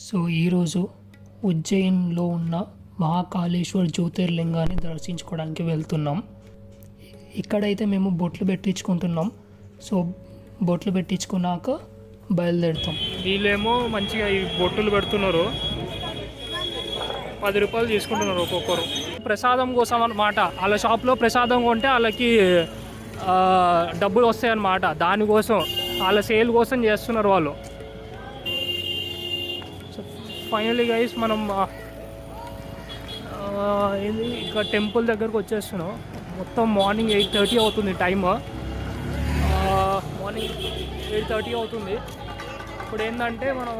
So ఈరోజు ఉజ్జయిన్లో ఉన్న మహాకాళేశ్వర్ జ్యోతిర్లింగాన్ని దర్శించుకోవడానికి వెళ్తున్నాం. ఇక్కడైతే మేము బొట్లు పెట్టించుకుంటున్నాం. సో బొట్లు పెట్టించుకున్నాక బయలుదేరుతాం. వీళ్ళేమో మంచిగా ఈ బొట్టులు పెడుతున్నారు. పది రూపాయలు తీసుకుంటున్నారు ఒక్కొక్కరు. ప్రసాదం కోసం అన్నమాట. వాళ్ళ షాప్లో ప్రసాదం కొంటే వాళ్ళకి డబ్బులు వస్తాయి అన్నమాట దానికోసం వాళ్ళ సేల్ కోసం చేస్తున్నారు వాళ్ళు. ఫైనలీ గైస్ మనం ఏంది? ఇక టెంపుల్ దగ్గరకు వచ్చేస్తున్నాం. మొత్తం మార్నింగ్ ఎయిట్ థర్టీ అవుతుంది టైమ్ మార్నింగ్ ఎయిట్ థర్టీ అవుతుంది. ఇప్పుడు ఏంటంటే మనం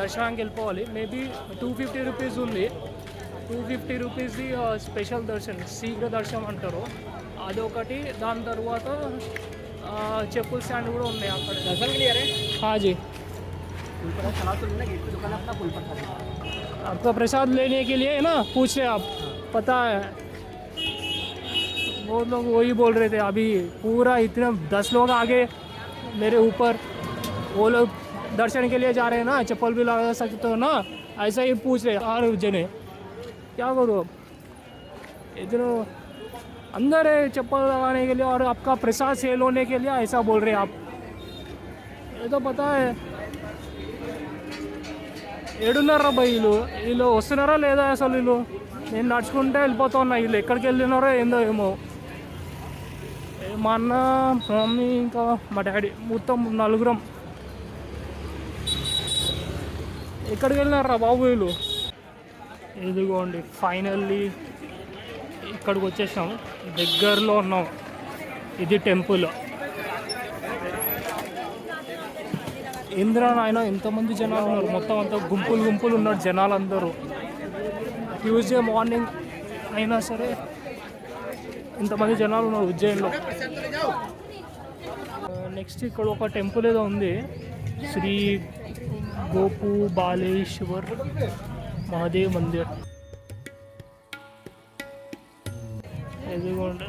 దర్శనానికి వెళ్ళిపోవాలి. మేబీ టూ ఫిఫ్టీ రూపీస్ ఉంది. టూ ఫిఫ్టీ రూపీస్ది స్పెషల్ దర్శనం శీఘ్ర దర్శనం అంటారు. అదొకటి దాని తర్వాత చెప్పుల స్టాండ్ కూడా ఉన్నాయి అక్కడ. Eh? హాజీ. आपका प्रसाद लेने के लिए है ना? पूछ रहे आप। पता है। बहुत लोग वही बोल रहे थे, अभी पूरा इतना, दस लोग आगे मेरे ऊपर। वो लोग दर्शन के लिए जा रहे हैं ना? चप्पल भी लगा सकते हो ना? ऐसा ही पूछ रहे हर जने क्या करो इतना अंदर है चप्पल लगाने के लिए और आपका प्रसाद सेल होने के लिए ऐसा बोल रहे हैं आप। ये तो पता है। ఏడున్నారా బా వీళ్ళు. వీళ్ళు వస్తున్నారా లేదా అసలు వీళ్ళు? నేను నడుచుకుంటే వెళ్ళిపోతా ఉన్నా. వీళ్ళు ఎక్కడికి వెళ్ళినారో ఏందో ఏమో. మా అన్న మమ్మీ ఇంకా మా డాడీ మొత్తం నలుగురం. ఎక్కడికి వెళ్ళినారా బాబు వీళ్ళు? ఇదిగోండి ఫైనల్లీ ఇక్కడికి వచ్చేసాం. దగ్గరలో ఉన్నాం. ఇది టెంపుల్. ఇందిరా నాయన ఎంతమంది జనాలు ఉన్నారు. మొత్తం అంతా గుంపులు గుంపులు ఉన్నారు జనాలు అందరూ ట్యూస్డే మార్నింగ్ అయినా సరే ఇంతమంది జనాలు ఉన్నారు ఉజ్జయిన్లో. నెక్స్ట్ ఇక్కడ ఒక టెంపుల్ ఏదో ఉంది. శ్రీ గోపు బాలేశ్వర్ మహాదేవ్ మందిర్. ఎదుగుండే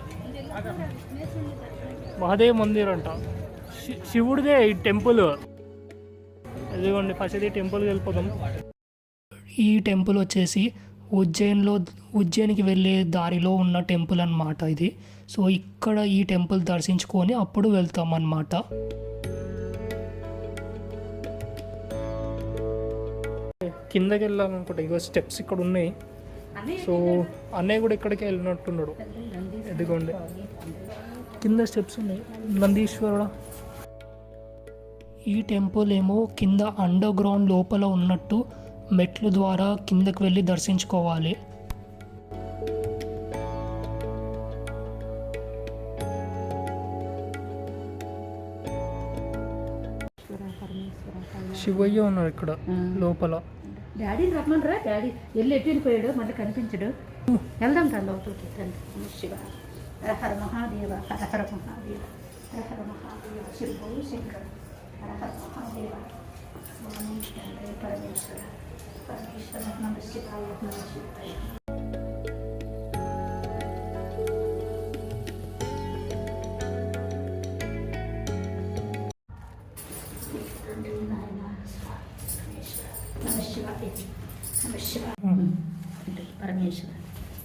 మహాదేవ్ మందిర్ అంట శి- శివుడిదే ఈ టెంపుల్. ఇదిగోండి ఫస్ట్ అయితే టెంపుల్కి వెళ్ళిపోదాం. ఈ టెంపుల్ వచ్చేసి ఉజ్జయిన్లో ఉజ్జయిన్కి వెళ్ళే దారిలో ఉన్న టెంపుల్ అన్నమాట ఇది. సో ఇక్కడ ఈ టెంపుల్ దర్శించుకొని అప్పుడు వెళ్తాం అన్నమాట కిందకి వెళ్ళాలనుకుంటా ఇగో స్టెప్స్ ఇక్కడ ఉన్నాయి. సో అన్నయ్య కూడా ఇక్కడికి వెళ్ళినట్టున్నాడు. ఎదిగోండి కింద స్టెప్స్ ఉన్నాయి. నందీశ్వరుడు. ఈ టెంపుల్ ఏమో కింద అండర్ గ్రౌండ్ లోపల ఉన్నట్టు మెట్ల ద్వారా కిందకి వెళ్ళి దర్శించుకోవాలి. శివయ్య ఉన్నారు ఇక్కడ లోపల. డాడీని రమ్మనరా? డాడీ వెళ్ళి ఎటు వెళ్ళిపోయాడు? మళ్ళీ కనిపించడు. వెళ్దాం రా లోపలికి. నమ శివ. హర హర మహాదేవ. హర హర మహాదేవ. హర హర మహాదేవ. శివ శంకర. పరమేశ్వర పరమేశ్వర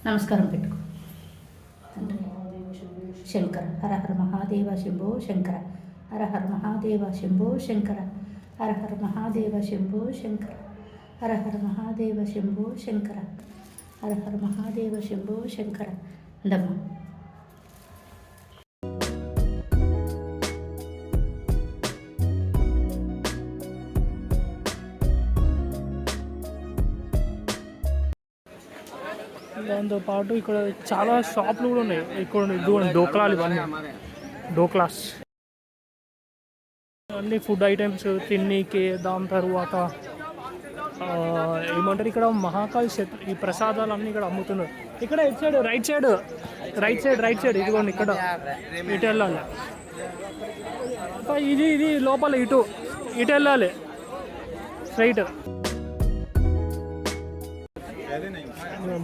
నమస్కారం పెట్టుకో. శంకర హర హర మహాదేవ శంభో శంకర. హర మహాదేవ శంభో శంకర. హర మహాదేవ శంభో శంకర. హర మహాదేవ శంభో శంకర. హర మహాదేవ శంభో శంకర. ఉండమ్మ దాంతో పాటు ఇక్కడ చాలా షాపులు కూడా ఉన్నాయి. ఇక్కడ ఉన్నాయి. డోక్లాలు ఇవన్నీ. డోక్లాస్. అన్ని ఫుడ్ ఐటమ్స్ తిన్నీకి దాని తర్వాత ఏమంటారు ఇక్కడ? మహాకాల్ చెట్లు ఈ ప్రసాదాలు అన్నీ ఇక్కడ అమ్ముతున్నారు. ఇక్కడ ఇటు side right side right side right side ఇదిగోండి ఇక్కడ. ఇటు వెళ్ళాలి ఇది ఇది లోపల ఇటు ఇటు వెళ్ళాలి స్ట్రైట్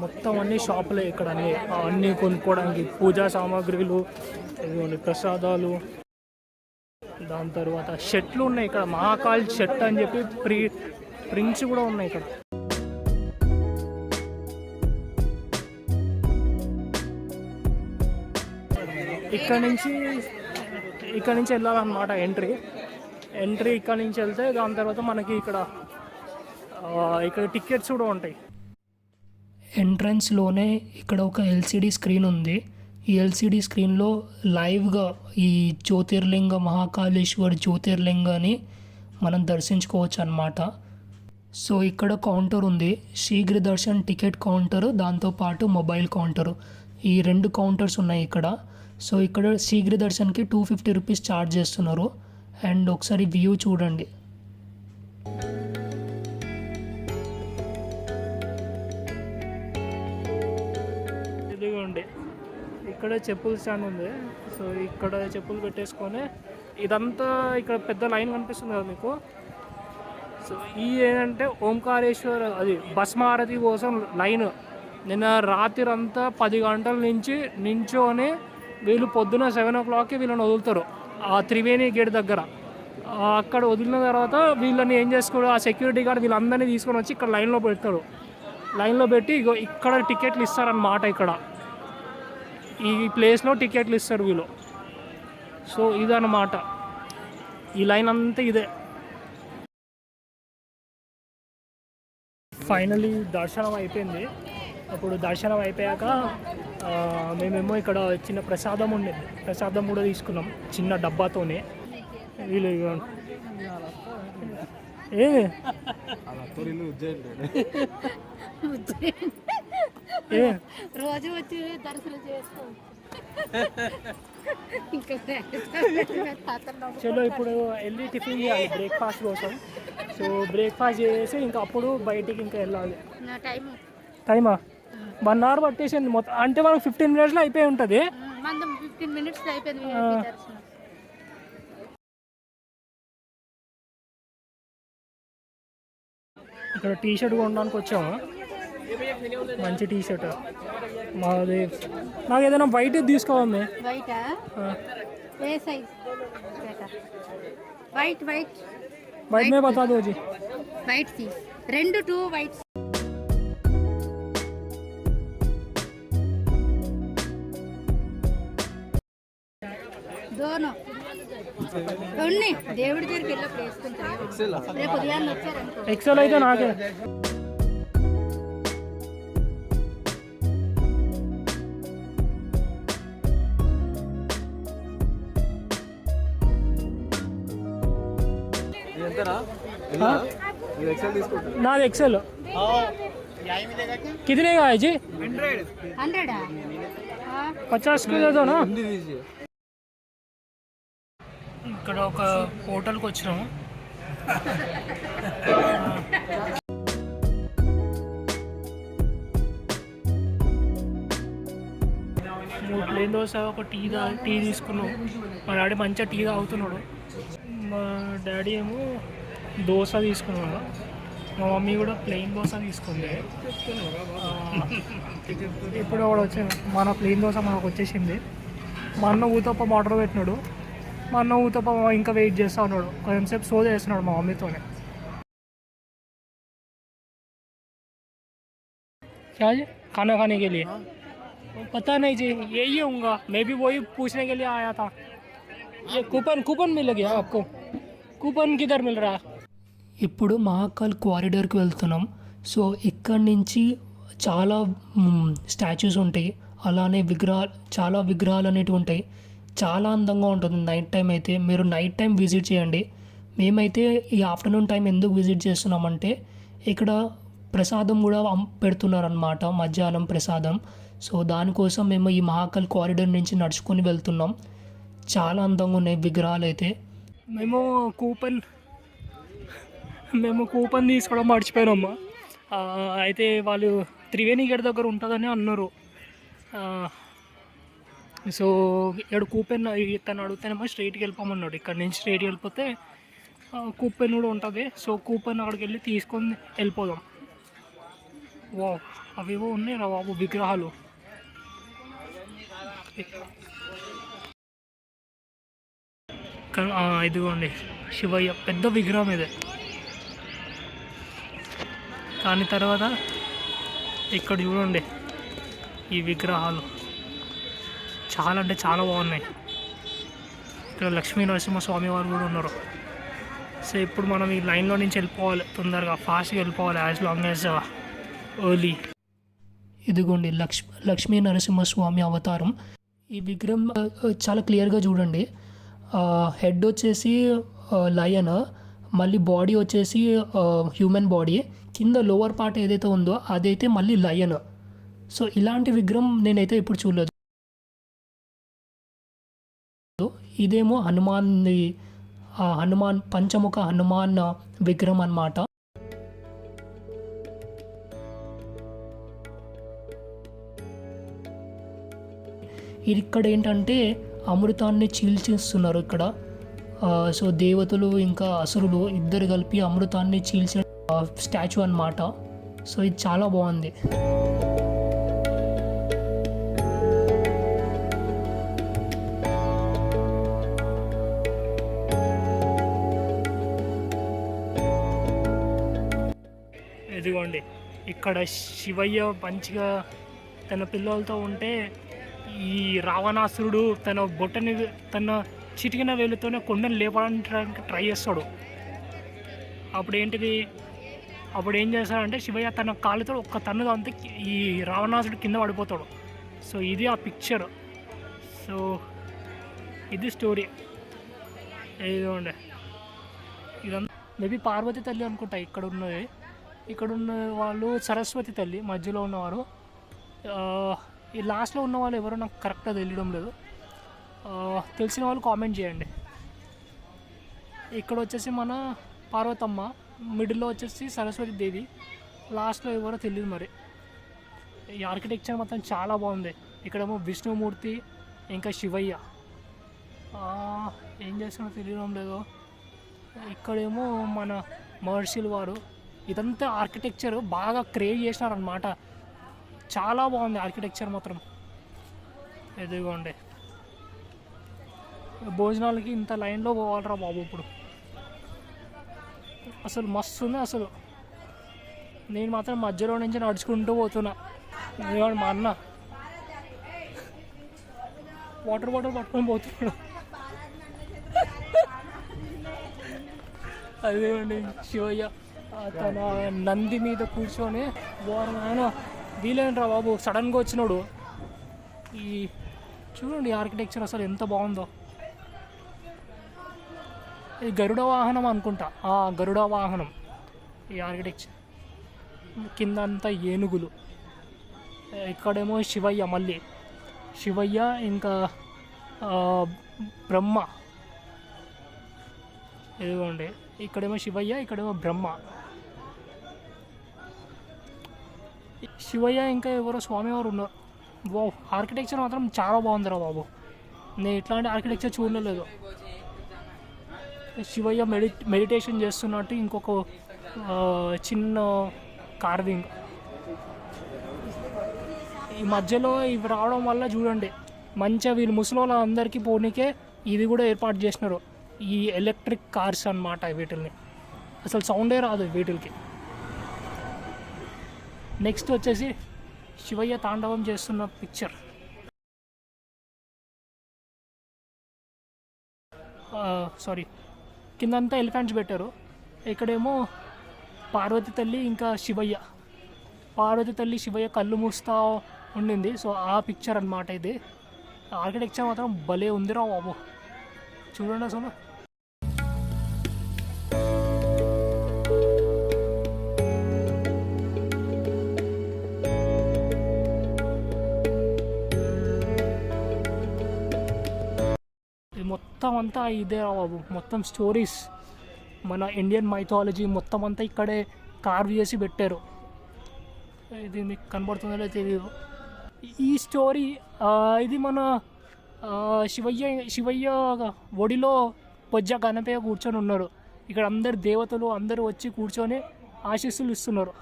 మొత్తం అన్ని షాపులే ఇక్కడ అన్ని అన్నీ కొనుక్కోవడానికి పూజా సామాగ్రిలు ఇదిగోండి ప్రసాదాలు. దాని తర్వాత షర్ట్లు ఉన్నాయి ఇక్కడ మహాకాల్ షర్ట్ అని చెప్పి ప్రీ ప్రింట్స్ కూడా ఉన్నాయి ఇక్కడ. ఇక్కడ నుంచి ఇక్కడ నుంచి వెళ్ళాలన్నమాట ఎంట్రీ. ఎంట్రీ ఇక్కడ నుంచి వెళ్తే దాని తర్వాత మనకి ఇక్కడ ఇక్కడ టికెట్స్ కూడా ఉంటాయి. ఎంట్రన్స్లోనే ఇక్కడ ఒక ఎల్సిడి స్క్రీన్ ఉంది. ఈ ఎల్సిడి స్క్రీన్లో లైవ్గా ఈ జ్యోతిర్లింగ మహాకాళేశ్వర్ జ్యోతిర్లింగాన్ని మనం దర్శించుకోవచ్చు అనమాట సో ఇక్కడ కౌంటర్ ఉంది. శీఘ్ర దర్శన్ టికెట్ కౌంటర్ దాంతోపాటు మొబైల్ కౌంటర్. ఈ రెండు కౌంటర్స్ ఉన్నాయి ఇక్కడ. సో ఇక్కడ శీఘ్ర దర్శన్కి టూ ఫిఫ్టీ రూపీస్ ఛార్జ్ చేస్తున్నారు. అండ్ ఒకసారి వ్యూ చూడండి. ఇక్కడే చెప్పుల స్టాండ్ ఉంది. సో ఇక్కడ చెప్పులు పెట్టేసుకొని ఇదంతా ఇక్కడ పెద్ద లైన్ కనిపిస్తుంది కదా మీకు. సో ఈ ఏంటంటే ఓంకారేశ్వర్ అది భస్మారతి కోసం లైన్. నిన్న రాత్రి అంతా పది గంటల నుంచి నించోని వీళ్ళు పొద్దున సెవెన్ ఓ క్లాక్కి వీళ్ళని వదులుతారు ఆ త్రివేణి గేట్ దగ్గర. అక్కడ వదిలిన తర్వాత వీళ్ళని ఏం చేసుకోడు ఆ సెక్యూరిటీ గార్డ్ వీళ్ళందరినీ తీసుకొని వచ్చి ఇక్కడ లైన్లో పెడతాడు లైన్లో పెట్టి ఇగో ఇక్కడ టికెట్లు ఇస్తారన్నమాట ఇక్కడ. ఈ ప్లేస్లో టికెట్లు ఇస్తారు వీళ్ళు. సో ఇదన్నమాట. ఈ లైన్ అంతా ఇదే. ఫైనలీ దర్శనం అయిపోయింది. అప్పుడు దర్శనం అయిపోయాక ఆ, మేమేమో ఇక్కడ చిన్న ప్రసాదం ఉండేది ప్రసాదం కూడా తీసుకున్నాం చిన్న డబ్బాతోనే. వీళ్ళు ఏ? రోజు వచ్చి దర్శనం ఇంకా చలో ఇప్పుడు వెళ్ళి టిఫిన్ చేయాలి బ్రేక్ఫాస్ట్ కోసం. సో బ్రేక్ఫాస్ట్ చేసి ఇంకా అప్పుడు బయటికి ఇంకా వెళ్ళాలి. టైమా. వన్ అవర్ పట్టేసింది మొత్తం. అంటే మనకు ఫిఫ్టీన్ మినిట్స్లో అయిపోయి ఉంటుంది. ఫిఫ్టీన్ మినిట్స్ అయిపోయింది ఇక్కడ టీ షర్ట్ కొనడానికి వచ్చాము మంచి టీ షర్ట్ మాది నాకు ఏదైనా వైట్ తీసుకోవాలి white A size white white white మే బతా దో జీ వైట్ सी రెండు టూ వైట్ దోనో. కొన్ని దేవుడి దగ్గరికి వెళ్ళి వేసుకుంటారు రేపు ఉదయాన్నే వచ్చారనుకో. ఎక్సెల్ అయితే నాకే. నాది ఎక్సెల్ कितने का है जी హండ్రెడా పచాస్ కి దేదో నా హిందీ తీసి ఇక్కడ ఒక హోటల్కి వచ్చినాము మూడు ప్లేన్ దోశ ఒక టీ తా టీ తీసుకున్నాం మా డాడీ మంచిగా టీ తాగుతున్నాడు మా డాడీ ఏమో దోశ తీసుకున్నాడు మా మమ్మీ కూడా ప్లెయిన్ దోశ తీసుకుంది ఆ, ఇప్పుడు కూడా వచ్చాను మన ప్లెయిన్ దోశ మనకు వచ్చేసింది మా అన్న ఊతప్ప వాటర్ పెట్టినాడు మా అన్న ఊతప్ప ఇంకా వెయిట్ చేస్తా ఉన్నాడు కొంచెం సేపు సోద చేస్తున్నాడు మా మమ్మీతోనే क्या जी खाना खाने के लिए पता नहीं जी यही होगा मैं भी वही पूछने के लिए आया था ये कूपन कूपन मिल गया आपको కూపన్ కిధర్ మిల్ రా ఇప్పుడు మహాకాల్ కారిడార్కి వెళ్తున్నాం. సో ఇక్కడి నుంచి చాలా స్టాచ్యూస్ ఉంటాయి. అలానే విగ్రహాలు చాలా విగ్రహాలు అనేటివి ఉంటాయి. చాలా అందంగా ఉంటుంది నైట్ టైం అయితే. మీరు నైట్ టైం విజిట్ చేయండి. మేమైతే ఈ ఆఫ్టర్నూన్ టైం ఎందుకు విజిట్ చేస్తున్నామంటే ఇక్కడ ప్రసాదం కూడా పెడుతున్నారనమాట మధ్యాహ్నం ప్రసాదం. సో దానికోసం మేము ఈ మహాకాల్ కారిడార్ నుంచి నడుచుకొని వెళ్తున్నాం. చాలా అందంగా ఉన్నాయి విగ్రహాలు అయితే. మేము కూపన్ మేము కూపన్ తీసుకోవడం మర్చిపోయినాము. అయితే వాళ్ళు త్రివేణి గేట్ దగ్గర ఉంటుందని అన్నారు. సో ఇక్కడ కూపెన్ తను అడిగితేనేమో స్ట్రైట్కి వెళ్ళిపోమన్నాడు. ఇక్కడ నుంచి స్ట్రైట్కి వెళ్ళిపోతే కూపెన్ కూడా ఉంటుంది. సో కూపెన్ అక్కడికి వెళ్ళి తీసుకొని వెళ్ళిపోదాం. వా అవేవో ఉన్నాయి రా బాబు విగ్రహాలు. ఇదిగోండి శివయ్య పెద్ద విగ్రహం ఇదే. దాని తర్వాత ఇక్కడ చూడండి ఈ విగ్రహాలు. చాలా అంటే చాలా బాగున్నాయి. ఇక్కడ లక్ష్మీ నరసింహస్వామి వారు కూడా ఉన్నారు. సో ఇప్పుడు మనం ఈ లైన్లో నుంచి వెళ్ళిపోవాలి. తొందరగా ఫాస్ట్గా వెళ్ళిపోవాలి యాజ్ లాంగ్ యాజ్ ఎర్లీ ఇదిగోండి లక్ష్మ లక్ష్మీ నరసింహస్వామి అవతారం. ఈ విగ్రహం uh, uh, చాలా క్లియర్గా చూడండి. హెడ్ వచ్చేసి uh, లయన్ మళ్ళీ బాడీ వచ్చేసి హ్యూమన్ బాడీ కింద లోవర్ పార్ట్ ఏదైతే ఉందో అదైతే మళ్ళీ లయన్. సో ఇలాంటి విగ్రహం నేనైతే ఇప్పుడు చూడలేదు. ఇదేమో హనుమాన్ హనుమాన్ పంచముఖ హనుమాన్ విగ్రహం అన్నమాట. ఇది ఇక్కడ ఏంటంటే అమృతాన్ని చీల్చేస్తున్నారు ఇక్కడ. సో దేవతలు ఇంకా అసురులు ఇద్దరు కలిపి అమృతాన్ని చీల్చిన స్టాచ్యూ అన్నమాట. సో ఇది చాలా బాగుంది. ఇదిగోండి. ఇక్కడ శివయ్య మంచిగా తన పిల్లలతో ఉంటే ఈ రావణాసురుడు తన బొట్టని తన చిటికిన వేలుతోనే కొండను లేపడానికి ట్రై చేస్తాడు. అప్పుడు ఏంటిది అప్పుడు ఏం చేస్తాడంటే శివయ్య తన కాళ్ళతో ఒక్క తన్నుగా అంతే ఈ రావణాసుడు కింద పడిపోతాడు. సో ఇది ఆ పిక్చర్ సో ఇది స్టోరీ ఇదిగోండి. ఇదంతా మేబీ పార్వతి తల్లి అనుకుంటా ఇక్కడ ఉన్నది. ఇక్కడ ఉన్న వాళ్ళు సరస్వతి తల్లి మధ్యలో ఉన్నవారు. ఈ లాస్ట్లో ఉన్న వాళ్ళు ఎవరో నాకు కరెక్ట్గా తెలియడం లేదు. తెలిసిన వాళ్ళు కామెంట్ చేయండి. ఇక్కడ వచ్చేసి మన పార్వతమ్మ. మిడిల్లో వచ్చేసి సరస్వతి దేవి. లాస్ట్లో ఎవరో తెలియదు మరి. ఈ ఆర్కిటెక్చర్ మొత్తం చాలా బాగుంది. ఇక్కడేమో విష్ణుమూర్తి ఇంకా శివయ్య. ఏం చేస్తున్నా తెలియడం లేదు. ఇక్కడేమో మన మహర్షులు వారు ఇదంతా ఆర్కిటెక్చర్ బాగా క్రియేట్ చేసినారనమాట చాలా బాగుంది ఆర్కిటెక్చర్ మాత్రం. ఎదుగుండే భోజనాలకి ఇంత లైన్లో పోవాలరా బాబు ఇప్పుడు. అసలు మస్తు ఉంది అసలు. నేను మాత్రం మధ్యలో నుంచి నడుచుకుంటూ పోతున్నా. ఇదిగోండి మా అన్న. వాటర్ బాటిల్ పట్టుకొని పోతున్నాడు. అదేమండి శివయ్య. తన నంది మీద కూర్చొని వారు ఆయన వీలేంట్రా బాబు? సడన్గా వచ్చినాడు. ఈ చూడండి ఆర్కిటెక్చర్ అసలు ఎంత బాగుందో. ఇది గరుడ వాహనం అనుకుంటా. ఆ గరుడ వాహనం. ఈ ఆర్కిటెక్చర్ కింద అంతా ఏనుగులు. ఇక్కడేమో శివయ్య మళ్ళీ. శివయ్య ఇంకా బ్రహ్మ. ఇదిగోండి. ఇక్కడేమో శివయ్య ఇక్కడేమో బ్రహ్మ. శివయ్య ఇంకా ఎవరో స్వామివారు ఉన్నారు. వా ఆర్కిటెక్చర్ మాత్రం చాలా బాగుందిరా బాబు. నేను ఇట్లాంటి ఆర్కిటెక్చర్ చూడలేదు. శివయ్య మెడి మెడిటేషన్ చేస్తున్నట్టు ఇంకొక చిన్న కార్వింగ్. ఈ మధ్యలో ఇవి రావడం వల్ల చూడండి మంచిగా వీళ్ళు ముసలి అందరికీ పోనీకే ఇది కూడా ఏర్పాటు చేసినారు. ఈ ఎలక్ట్రిక్ కార్స్ అన్నమాట వీటిల్ని. అసలు సౌండే రాదు వీటికి నెక్స్ట్ వచ్చేసి శివయ్య తాండవం చేస్తున్న పిక్చర్. సారీ. కిందంతా ఎలిఫెంట్స్ పెట్టారు. ఇక్కడేమో పార్వతి తల్లి ఇంకా శివయ్య. పార్వతి తల్లి శివయ్య కళ్ళు మూస్తా ఉండింది. సో ఆ పిక్చర్ అన్నమాట ఇది. ఆర్కిటెక్చర్ మాత్రం భలే ఉందిరా బాబు. చూడండి అసలు. మొత్తం అంతా ఇదే బాబు. మొత్తం స్టోరీస్ మన ఇండియన్ మైథాలజీ మొత్తం అంతా ఇక్కడే కార్వ్ చేసి పెట్టారు. ఇది మీకు కనబడుతుందో తెలియదు ఈ స్టోరీ ఇది మన శివయ్య శివయ్య ఒడిలో పొజ్జ గణపయ్య కూర్చొని ఉన్నారు. ఇక్కడ అందరు దేవతలు అందరూ వచ్చి కూర్చొని ఆశీస్సులు ఇస్తున్నారు.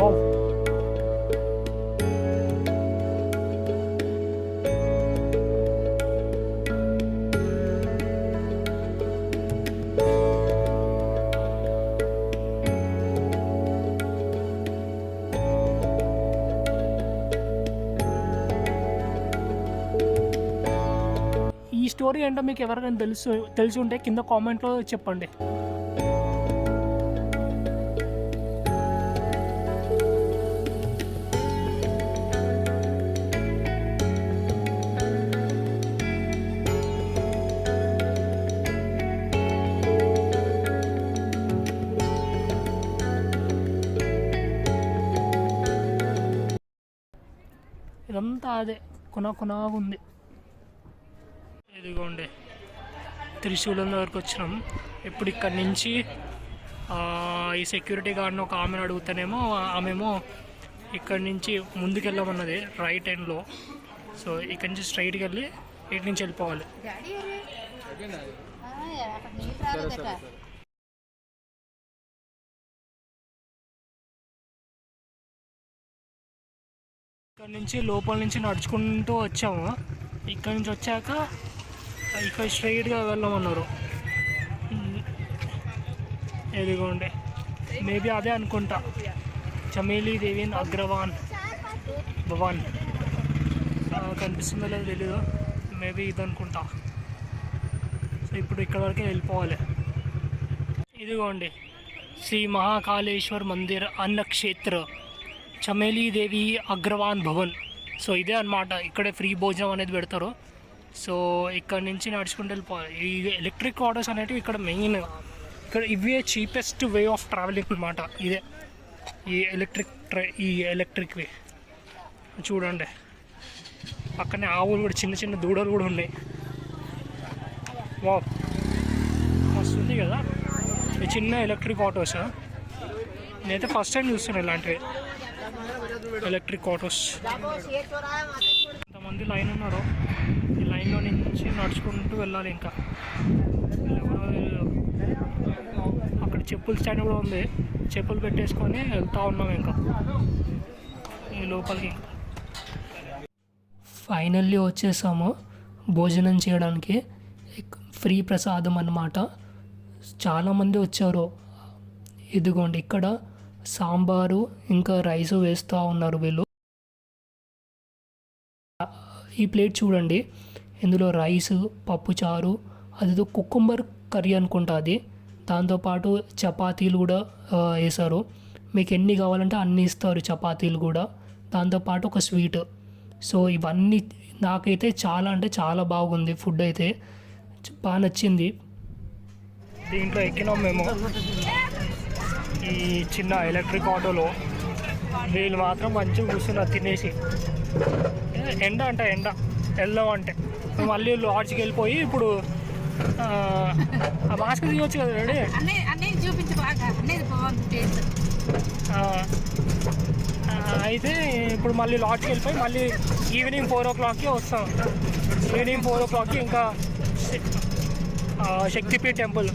వావ్. స్టోరీ ఏంటో మీకు ఎవరికైనా తెలుసు తెలిసి ఉంటే కింద కామెంట్లో చెప్పండి. ఇదంతా అదే కొన కొనగా ఉంది. ఇదిగోండి త్రిశూలం దగ్గరకు వచ్చినాం. ఇప్పుడు ఇక్కడి నుంచి ఈ సెక్యూరిటీ గార్డ్ని ఒక ఆమెను అడుగుతానేమో ఆమెమో ఇక్కడి నుంచి ముందుకు వెళ్ళమన్నది రైట్ ఎండ్లో సో ఇక్కడి నుంచి స్ట్రైట్కి వెళ్ళి ఇటు నుంచి వెళ్ళిపోవాలి. ఇక్కడ నుంచి లోపల నుంచి నడుచుకుంటూ వచ్చాము. ఇక్కడ నుంచి వచ్చాక ఇక్కడ స్ట్రైట్గా వెళ్ళమన్నారు ఎదిగోండి ఇదిగోండి. మేబీ అదే అనుకుంటా. చమేలి దేవిన్ అగ్రవాన్. భవాన్. కనిపిస్తుందో లేదో తెలీదు. మేబీ ఇది అనుకుంటా. సో ఇప్పుడు ఇక్కడ వరకే వెళ్ళిపోవాలి. ఇదిగోండి. శ్రీ మహాకాళేశ్వర్ మందిర్ అన్నక్షేత్ర. చమేలి దేవి అగ్రవాన్ భవన్. సో ఇదే అన్నమాట. ఇక్కడే ఫ్రీ భోజనం అనేది పెడతారు. సో ఇక్కడ నుంచి నడుచుకుంటూ వెళ్ళిపోవాలి. ఈ ఎలక్ట్రిక్ ఆటోస్ అనేటివి ఇక్కడ మెయిన్ ఇక్కడ ఇవే చీపెస్ట్ వే ఆఫ్ ట్రావెలింగ్ అనమాట ఇదే. ఈ ఎలక్ట్రిక్ ట్రై ఈ ఎలక్ట్రిక్ వే చూడండి. పక్కనే ఆవులు కూడా చిన్న చిన్న దూడలు కూడా ఉన్నాయి. వా వస్తుంది కదా. ఈ చిన్న ఎలక్ట్రిక్ ఆటోస్ నేనైతే ఫస్ట్ టైం చూస్తున్నాను ఇలాంటివి. ఎలక్ట్రిక్ ఆటోస్ కొంతమంది లైన్ ఉన్నారు. లైన్లో నుంచి నడుచుకుంటూ వెళ్ళాలి ఇంకా. అక్కడ చెప్పుల స్టాండ్ కూడా ఉంది. చెప్పులు పెట్టేసుకొని వెళ్తూ ఉన్నాం ఇంకా. ఈ లోపలికి ఫైనల్లీ వచ్చేసాము భోజనం చేయడానికి. ఫ్రీ ప్రసాదం అన్నమాట. చాలామంది వచ్చారు. ఇదిగోండి ఇక్కడ సాంబారు ఇంకా రైస్ వేస్తూ ఉన్నారు వీళ్ళు. ఈ ప్లేట్ చూడండి. ఇందులో రైస్ పప్పుచారు అదేదో కుకుంబర్ కర్రీ అనుకుంటా అది. దాంతోపాటు చపాతీలు కూడా వేశారు. మీకు ఎన్ని కావాలంటే అన్ని ఇస్తారు చపాతీలు కూడా. దాంతోపాటు ఒక స్వీట్. సో ఇవన్నీ నాకైతే చాలా అంటే చాలా బాగుంది ఫుడ్ అయితే. బాగా నచ్చింది. దీంట్లో ఎక్కినాం మేము. ఈ చిన్న ఎలక్ట్రిక్ ఆటోలో. వీళ్ళు మాత్రం మంచిగా కూర్చున్నారు తినేసి. ఎండ అంట ఎండ. వెళ్దాం అంటే. మళ్ళీ లాడ్జ్కి వెళ్ళిపోయి ఇప్పుడు ఆ, మాస్క్ తీయొచ్చు కదా రెడీ? అయితే ఇప్పుడు మళ్ళీ లాడ్జ్కి వెళ్ళిపోయి మళ్ళీ ఈవినింగ్ ఫోర్ ఓ క్లాక్కి వస్తాం. ఈవినింగ్ ఫోర్ ఓ క్లాక్కి ఇంకా శక్తిపీఠ టెంపుల్.